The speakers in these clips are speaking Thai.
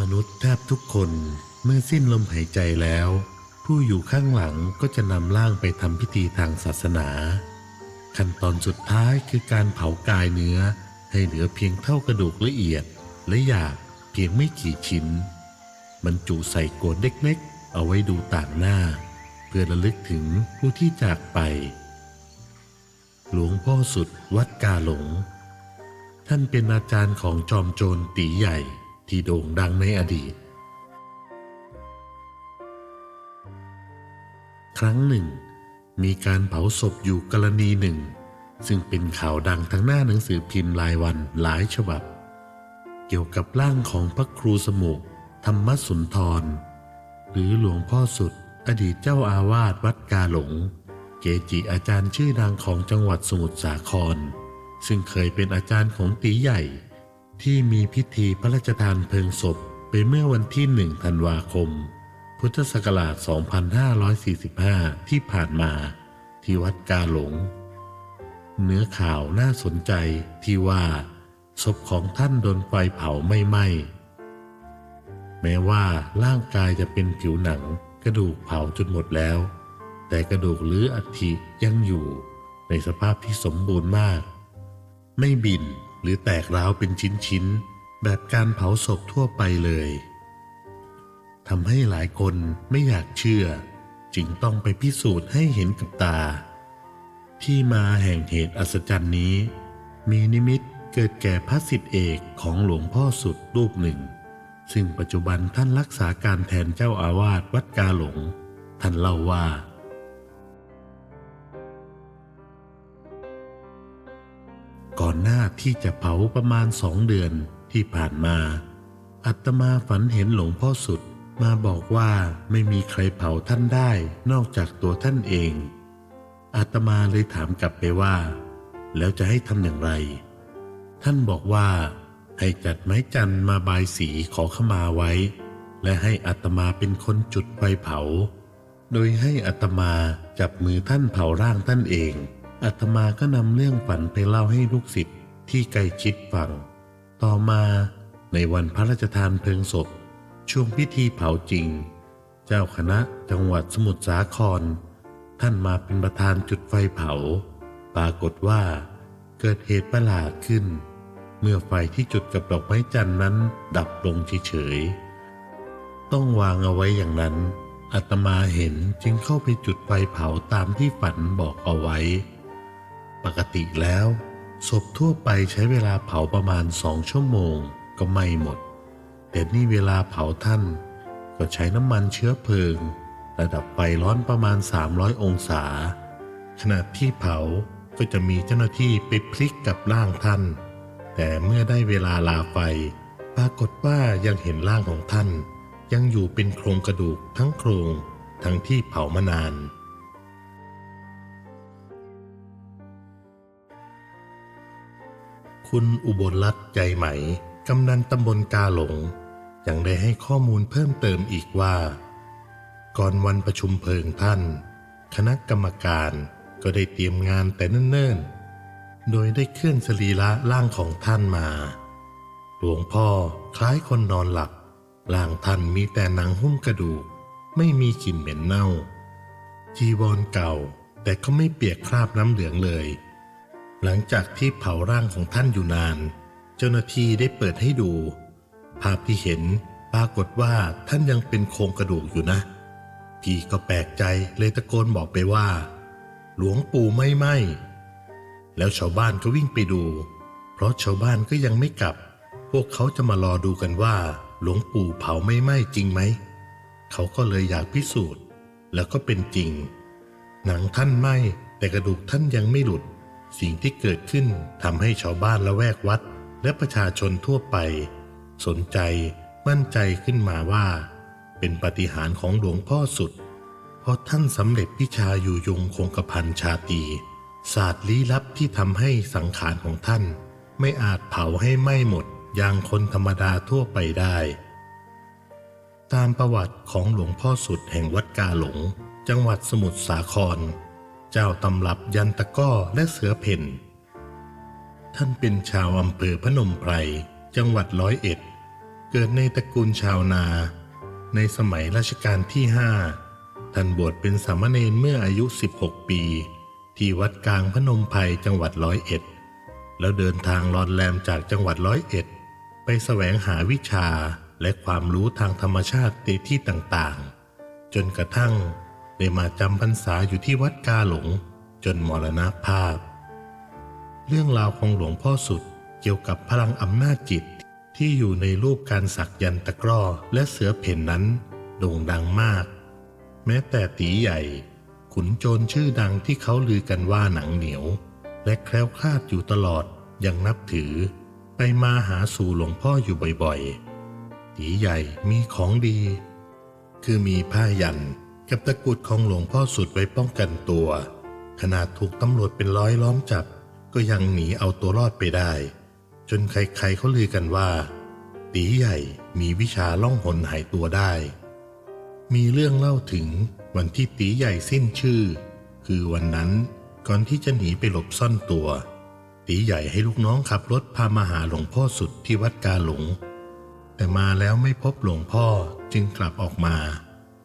มนุษย์แทบทุกคนเมื่อสิ้นลมหายใจแล้ว ผู้อยู่ข้างหลังก็จะนำร่างไปทำพิธีทางศาสนา ขั้นตอนสุดท้ายคือการเผากายเนื้อ ให้เหลือเพียงเท่ากระดูกละเอียดและหยาบเพียงไม่กี่ชิ้น บรรจุใส่โกรเล็กๆ เอาไว้ดูต่างหน้า เพื่อระลึกถึงผู้ที่จากไป หลวงพ่อสุดวัดกาหลง ท่านเป็นอาจารย์ของจอมโจรตีใหญ่ ที่โด่งดังในอดีต ครั้งหนึ่ง มีการเผาศพอยู่กรณีหนึ่ง ซึ่งเป็นข่าวดังทั้งหน้าหนังสือพิมพ์รายวันหลายฉบับ เกี่ยวกับร่างของพระครูสมุธรรมสุนทร หรือหลวงพ่อสุดอดีตเจ้าอาวาสวัดกาหลง เกจิอาจารย์ชื่อดังของจังหวัดสมุทรสาคร ซึ่งเคยเป็นอาจารย์ของตีใหญ่ ที่มีพิธีพระราชทานเพลิงศพไปเมื่อวันที่หนึ่งธันวาคม พุทธศักราช 2545 ที่ผ่านมา ที่วัดกาหลง เนื้อข่าวน่าสนใจที่ว่าศพของท่านโดนไฟเผาไม่ไหม้แม้ว่าร่างกายจะเป็นผิวหนังกระดูกเผาจนหมดแล้ว แต่กระดูกหรืออัฐิยังอยู่ในสภาพที่สมบูรณ์มาก ไม่บิน หรือแตกร้าวเป็นชิ้นๆ แบบการเผาศพทั่วไปเลยทำให้หลายคนไม่อยากเชื่อ จึงต้องไปพิสูจน์ให้เห็นกับตา ที่มาแห่งเหตุอัศจรรย์นี้ มีนิมิตเกิดแก่พระสิทธิเอกของหลวงพ่อสุดรูปหนึ่ง ซึ่งปัจจุบันท่านรักษาการแทนเจ้าอาวาสวัดกาหลง ท่านเล่าว่า อนหน้าที่จะเผาประมาณสองเดือนที่ผ่านมา อัตมาฝันเห็นหลวงพ่อสุดมาบอกว่าไม่มีใครเผาท่านได้นอกจากตัวท่านเอง อาตมาเลยถามกลับไปว่า แล้วจะให้ทำอย่างไร ท่านบอกว่า ให้จัดไม้จันทร์มาบายสีขอขมาไว้ และให้อัตมาเป็นคนจุดไฟเผา โดยให้อัตมาจับมือท่านเผาร่างท่านเอง อัตมาก็นำเรื่องฝันไปเล่าให้ลูกศิษย์ที่ใกล้ชิดฟัง ต่อมาในวันพระราชทานเพลิงศพ ช่วงพิธีเผาจริง เจ้าคณะจังหวัดสมุทรสาคร ท่านมาเป็นประธานจุดไฟเผา ปรากฏว่าเกิดเหตุประหลาดขึ้น เมื่อไฟที่จุดกับดอกไม้จันทร์นั้นดับลงเฉยๆ ต้องวางเอาไว้อย่างนั้นอาตมาเห็นจึงเข้าไปจุดไฟเผาตามที่ฝันบอกเอาไว้ ปกติแล้ว ศพทั่วไปใช้เวลาเผาประมาณสองชั่วโมงก็ไม่หมด แต่นี่เวลาเผาท่าน ก็ใช้น้ำมันเชื้อเพลิง ระดับไฟร้อนประมาณ 300 องศา ขณะที่เผาก็จะมีเจ้าหน้าที่ไปพลิกกับร่างท่าน แต่เมื่อได้เวลาลาไฟ ปรากฏว่ายังเห็นร่างของท่าน ยังอยู่เป็นโครงกระดูกทั้งโครงทั้งที่เผามานาน คุณอุบลรัตน์ใจไหม กำนันตำบลกาหลง ยังได้ให้ข้อมูลเพิ่มเติมอีกว่า ก่อนวันประชุมเพลิงท่าน คณะกรรมการก็ได้เตรียมงานแต่เนิ่นๆ โดยได้เคลื่อนสรีระร่างของท่านมา หลวงพ่อคล้ายคนนอนหลับ ร่างท่านมีแต่หนังหุ้มกระดูก ไม่มีกลิ่นเหม็นเน่า จีวรเก่าแต่ก็ไม่เปียกคราบน้ำเหลืองเลย หลังจากที่เผาร่างของท่านอยู่นาน เจ้าหน้าที่ได้เปิดให้ดู ภาพที่เห็นปรากฏว่าท่านยังเป็นโครงกระดูกอยู่นะ พี่ก็แปลกใจเลยตะโกนบอกไปว่า หลวงปู่ไม่ไหมแล้วชาวบ้านก็วิ่งไปดู เพราะชาวบ้านก็ยังไม่กลับ พวกเขาจะมารอดูกันว่า หลวงปู่เผาไม่ไหมจริงไหม เขาก็เลยอยากพิสูจน์ แล้วก็เป็นจริง หนังท่านไหมแต่กระดูกท่านยังไม่หลุด สิ่งที่เกิดขึ้นทำให้ชาวบ้านละแวกวัด และประชาชนทั่วไป สนใจมั่นใจขึ้นมาว่า เป็นปฏิหารของหลวงพ่อสุด เพราะท่านสำเร็จวิชาอยู่ยงคงกระพันชาตีศาสตร์ลี้ลับที่ทำให้สังขารของท่าน ไม่อาจเผาให้ไหม้หมดอย่างคนธรรมดาทั่วไปได้ ตามประวัติของหลวงพ่อสุดแห่งวัดกาหลง จังหวัดสมุทรสาคร เจ้าตำรับยันตะก้อและเสือเพ่น ท่านเป็นชาวอำเภอพนมไพร จังหวัดร้อยเอ็ด เกิดในตระกูลชาวนา ในสมัยรัชกาลที่ห้าท่านบวชเป็นสามเณรเมื่ออายุ 16 ปี ที่วัดกลางพนมไพรจังหวัดร้อยเอ็ด แล้วเดินทางลอดแลมจากจังหวัดร้อยเอ็ด ไปแสวงหาวิชาและความรู้ทางธรรมชาติที่ต่างๆ จนกระทั่ง ได้มาจำพรรษาอยู่ที่วัดกาหลง จนมรณภาพ เรื่องราวของหลวงพ่อสุดเกี่ยวกับพลังอำนาจจิตที่อยู่ในรูปการสักยันตะกร้อและเสือเพ่นนั้นโด่งดังมาก แม้แต่ตีใหญ่ ขุนโจรชื่อดังที่เขาลือกันว่าหนังเหนียว และแคล้วคลาดอยู่ตลอดยังนับถือ ไปมาหาสู่หลวงพ่ออยู่บ่อยๆตีใหญ่มีของดี คือมีผ้ายัน กับตะกุดของหลวงพ่อสุดไว้ป้องกันตัว ขนาดถูกตำรวจเป็นร้อยล้อมจับ ก็ยังหนีเอาตัวรอดไปได้ จนใครๆเขาลือกันว่า ตีใหญ่มีวิชาล่องหนหายตัวได้ มีเรื่องเล่าถึงวันที่ตีใหญ่สิ้นชื่อ คือวันนั้นก่อนที่จะหนีไปหลบซ่อนตัว ตีใหญ่ให้ลูกน้องขับรถพามาหาหลวงพ่อสุดที่วัดกาหลง แต่มาแล้วไม่พบหลวงพ่อจึงกลับออกมา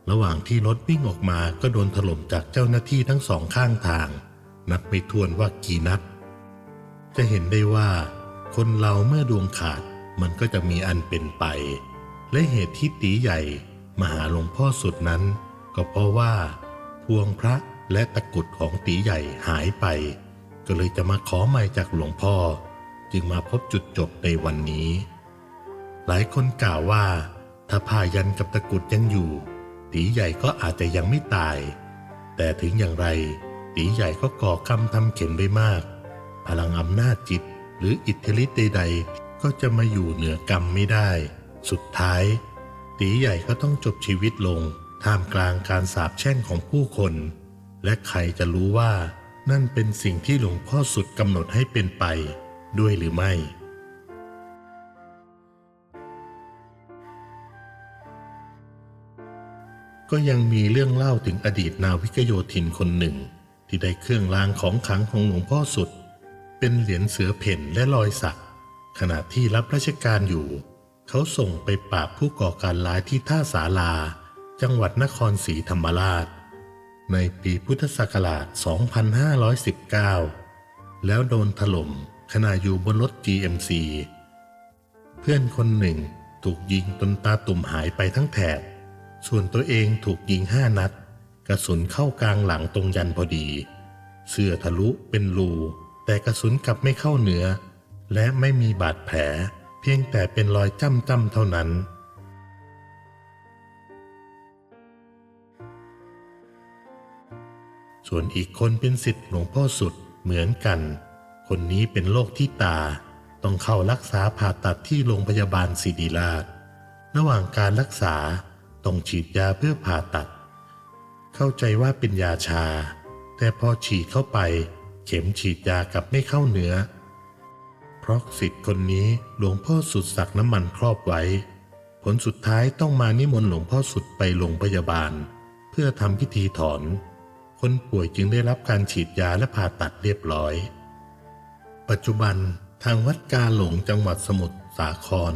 ระหว่างที่รถวิ่งออกมาก็โดนถล่มจากเจ้าหน้าที่ทั้งสองข้างทาง นับไม่ถ้วนว่ากี่นัด จะเห็นได้ว่า คนเราเมื่อดวงขาดมันก็จะมีอันเป็นไป และเหตุที่ตีใหญ่มาหาหลวงพ่อสุดนั้น ก็เพราะว่า พวงพระและตะกุดของตีใหญ่หายไป ก็เลยจะมาขอใหม่จากหลวงพ่อ จึงมาพบจุดจบในวันนี้ หลายคนกล่าวว่า ถ้าผ้ายันกับตะกุดยังอยู่ ตีใหญ่ก็อาจจะยังไม่ตาย แต่ถึงอย่างไร ตีใหญ่ก็ก่อกรรมทำเข็นไปมาก พลังอำนาจจิตหรืออิทธิฤทธิ์ใด ๆ ก็จะมาอยู่เหนือกรรมไม่ได้ สุดท้าย ตีใหญ่ก็ต้องจบชีวิตลง ท่ามกลางการสาปแช่งของผู้คน และใครจะรู้ว่า นั่นเป็นสิ่งที่หลวงพ่อสุดกำหนดให้เป็นไป ด้วยหรือไม่ ก็ยังมีเรื่องเล่าถึงอดีตนาวิกโยธินคนหนึ่ง ที่ได้เครื่องรางของขลังของหลวงพ่อสุด เป็นเหรียญเสือเพ่นและรอยสัก ขณะที่รับราชการอยู่ เขาส่งไปปราบผู้ก่อการร้ายที่ท่าสาลา จังหวัดนครศรีธรรมราช ในปีพุทธศักราช 2519 แล้วโดนถล่มขณะอยู่บนรถ GMC เพื่อนคนหนึ่งถูกยิงจนตาตุ่มหายไปทั้งแถบ ส่วนตัวเองถูกยิงห้านัด กระสุนเข้ากลางหลังตรงยันพอดี เสื้อทะลุเป็นรูแต่กระสุนกลับไม่เข้าเนื้อ และไม่มีบาดแผล เพียงแต่เป็นรอยจ้ำจ้ำๆเท่านั้น ส่วนอีกคนเป็นสิทธิ์หลวงพ่อสุดเหมือนกัน คนนี้เป็นโรคที่ตา ต้องเข้ารักษาผ่าตัดที่โรงพยาบาลศิริราช ระหว่างการรักษา ต้องฉีดยาเพื่อผ่าตัด เข้าใจว่าเป็นยาชา แต่พอฉีดเข้าไป เข็มฉีดยากับไม่เข้าเนื้อ เพราะสิทธิ์คนนี้หลวงพ่อสุดสักน้ำมันครอบไว้ ผลสุดท้ายต้องมานิมนต์หลวงพ่อสุดไปโรงพยาบาล เพื่อทำพิธีถอน คนป่วยจึงได้รับการฉีดยาและผ่าตัดเรียบร้อย ปัจจุบันทางวัดกาหลงจังหวัดสมุทรสาคร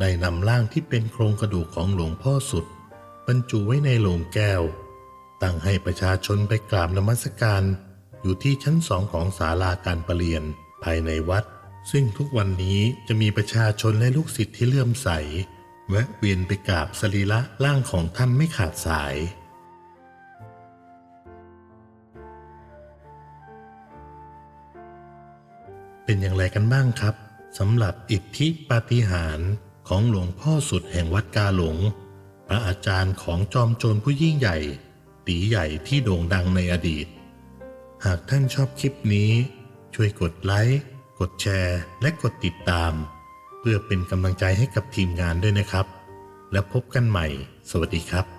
ได้นำร่างที่เป็นโครงกระดูกของหลวงพ่อสุด บรรจุไว้ในโลงแก้ว ตั้งให้ประชาชนไปกราบนมัสการ อยู่ที่ชั้นสองของศาลาการประเรียนภายในวัด ซึ่งทุกวันนี้จะมีประชาชนและลูกศิษย์ที่เลื่อมใส แวะเวียนไปกราบสรีระร่างของท่านไม่ขาดสาย เป็นอย่างไรกันบ้างครับสำหรับอิทธิปาฏิหาริย์ ของหลวงพ่อสุดแห่งวัดกาหลง พระอาจารย์ของจอมโจรผู้ยิ่งใหญ่ ตีใหญ่ที่โด่งดังในอดีต หากท่านชอบคลิปนี้ ช่วยกดไลค์ กดแชร์ และกดติดตาม เพื่อเป็นกำลังใจให้กับทีมงานด้วยนะครับ แล้วพบกันใหม่ สวัสดีครับ